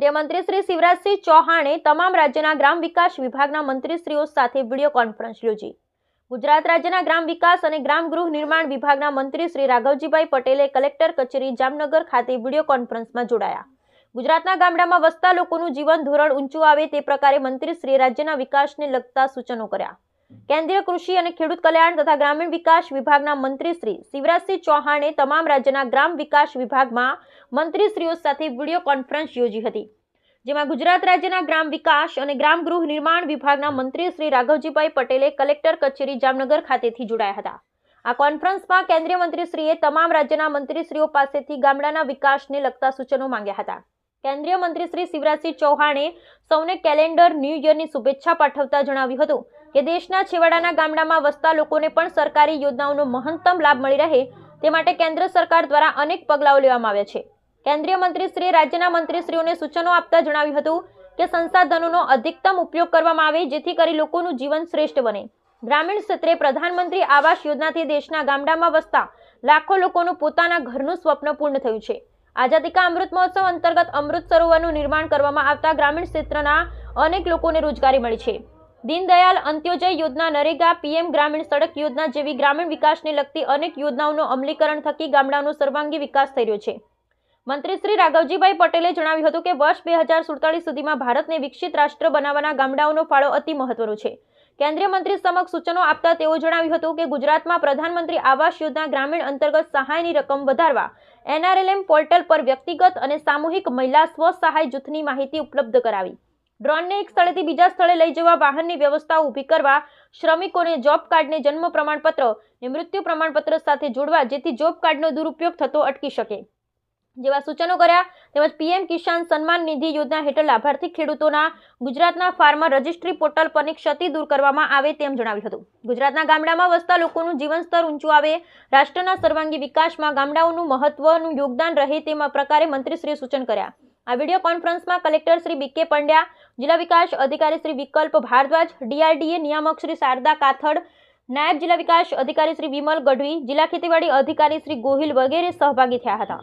ગૃહમંત્રી શ્રી શિવરાજસિંહ ચૌહાણે તમામ રાજ્યના ગ્રામ વિકાસ વિભાગના મંત્રીશ્રીઓ સાથે વીડિયો કોન્ફરન્સ યોજી. ગુજરાત રાજ્યના ગ્રામ વિકાસ અને ગ્રામ ગૃહ નિર્માણ વિભાગના મંત્રી શ્રી રાઘવજીભાઈ પટેલે કલેક્ટર કચેરી જામનગર ખાતે વીડિયો કોન્ફરન્સમાં જોડાયા. ગુજરાતના ગામડામાં વસતા લોકોનું જીવન ધોરણ ઊંચું આવે તે પ્રકારે મંત્રીશ્રીએ રાજ્યના વિકાસને લગતા સૂચનો કર્યા. કેન્દ્રીય કૃષિ અને ખેડૂત કલ્યાણ તથા ગ્રામીણ વિકાસ વિભાગના મંત્રી શ્રી શિવરાજસિંહ ચૌહાણે તમામ રાજ્યના ગ્રામ વિકાસ વિભાગમાં મંત્રીશ્રીઓ સાથે વીડિયો કોન્ફરન્સ યોજી હતી, જેમાં ગુજરાત રાજ્યના ગ્રામ વિકાસ અને ગ્રામ ગૃહ નિર્માણ વિભાગના મંત્રી શ્રી રાઘવજીભાઈ પટેલે કલેક્ટર કચેરી જામનગર ખાતેથી જોડાયા હતા. આ કોન્ફરન્સમાં કેન્દ્રીય મંત્રીશ્રીએ તમામ રાજ્યના મંત્રીશ્રીઓ પાસેથી ગામડાના વિકાસને લગતા સૂચનો માંગ્યા હતા. કેન્દ્રીય મંત્રી શ્રી શિવરાજસિંહ ચૌહાણે સૌને કેલેન્ડર ન્યૂ યરની શુભેચ્છા પાઠવતા જણાવ્યું હતું કે દેશના છેવાડાના ગામડામાં વસતા લોકોને પણ સરકારી યોજનાઓનો મહત્તમ લાભ મળી રહે તે માટે કેન્દ્ર સરકાર દ્વારા અનેક પગલાઓ લેવામાં આવ્યા છે. કેન્દ્રીય મંત્રીશ્રીએ રાજ્યના મંત્રીશ્રીઓને સૂચનો આપતા જણાવ્યું હતું કે સંસાધનોનો અધિકતમ ઉપયોગ કરવામાં આવે જેથી કરી લોકોનું જીવન શ્રેષ્ઠ બને. ગ્રામીણ ક્ષેત્રે પ્રધાનમંત્રી આવાસ યોજનાથી દેશના ગામડામાં વસતા લાખો લોકોનું પોતાના ઘરનું સ્વપ્ન પૂર્ણ થયું છે. આઝાદી અમૃત મહોત્સવ અંતર્ગત અમૃત સરોવરનું નિર્માણ કરવામાં આવતા ગ્રામીણ ક્ષેત્રના અનેક લોકોને રોજગારી મળી છે. દીનદયાલ અંત્યોદય યોજના નરેગા પીએમ ગ્રામીણ સડક યોજના જેવી ગ્રામીણ વિકાસને લગતી અનેક યોજનાઓનું અમલીકરણ થકી ગામડાનો સર્વાંગી વિકાસ થઈ રહ્યો છે. મંત્રી શ્રી રાઘવજીભાઈ પટેલે જણાવ્યું હતું કે વર્ષ બે હજાર સુડતાલીસ સુધીમાં ભારતને વિકસિત રાષ્ટ્ર બનાવવાના ગામડાઓનો ફાળો અતિ મહત્વનો છે. કેન્દ્રીય મંત્રી સમક્ષ સૂચનો આપતા તેઓ જણાવ્યું હતું કે ગુજરાતમાં પ્રધાનમંત્રી આવાસ યોજના ગ્રામીણ અંતર્ગત સહાયની રકમ વધારવા, એનઆરએલએમ પોર્ટલ પર વ્યક્તિગત અને સામૂહિક મહિલા સ્વ જૂથની માહિતી ઉપલબ્ધ કરાવી. ડ્રોનને એક સ્થળેથી બીજા સ્થળે લઈ જવા વાહનની વ્યવસ્થા ઊભી કરવા શ્રમિકોને જોબ કાર્ડને જન્મ પ્રમાણપત્ર ને મૃત્યુ પ્રમાણપત્ર સાથે જોડવા જેથી જોબ કાર્ડનો દુરુપયોગ થતો અટકી શકે. જેવા સૂચનો કર્યા તેમજ પીએમ કિસાન સન્માન નિધિ યોજના હેઠળ લાભાર્થી ખેડૂતોના ગુજરાતના ફાર્મર રજિસ્ટ્રી પોર્ટલ પરની ક્ષતિ દૂર કરવામાં આવે તેમ જણાવ્યું હતું. ગુજરાતના ગામડામાં વસતા લોકોનું જીવન સ્તર ઊંચું આવે, રાષ્ટ્રના સર્વાંગી વિકાસમાં ગામડાઓનું મહત્વનું યોગદાન રહે તે પ્રકારે મંત્રીશ્રીએ સૂચન કર્યા. આ વીડિયો કોન્ફરન્સમાં કલેક્ટર શ્રી બીકે પંડ્યા, જિલ્લા વિકાસ અધિકારી શ્રી વિકલ્પ ભારદ્વાજ, ડીઆરડીએ નિયામક શ્રી શારદા કાથડ, નાયબ જિલ્લા વિકાસ અધિકારી શ્રી વિમલ ગઢવી, જિલ્લા ખેતીવાડી અધિકારી શ્રી ગોહિલ વગેરે સહભાગી થયા હતા.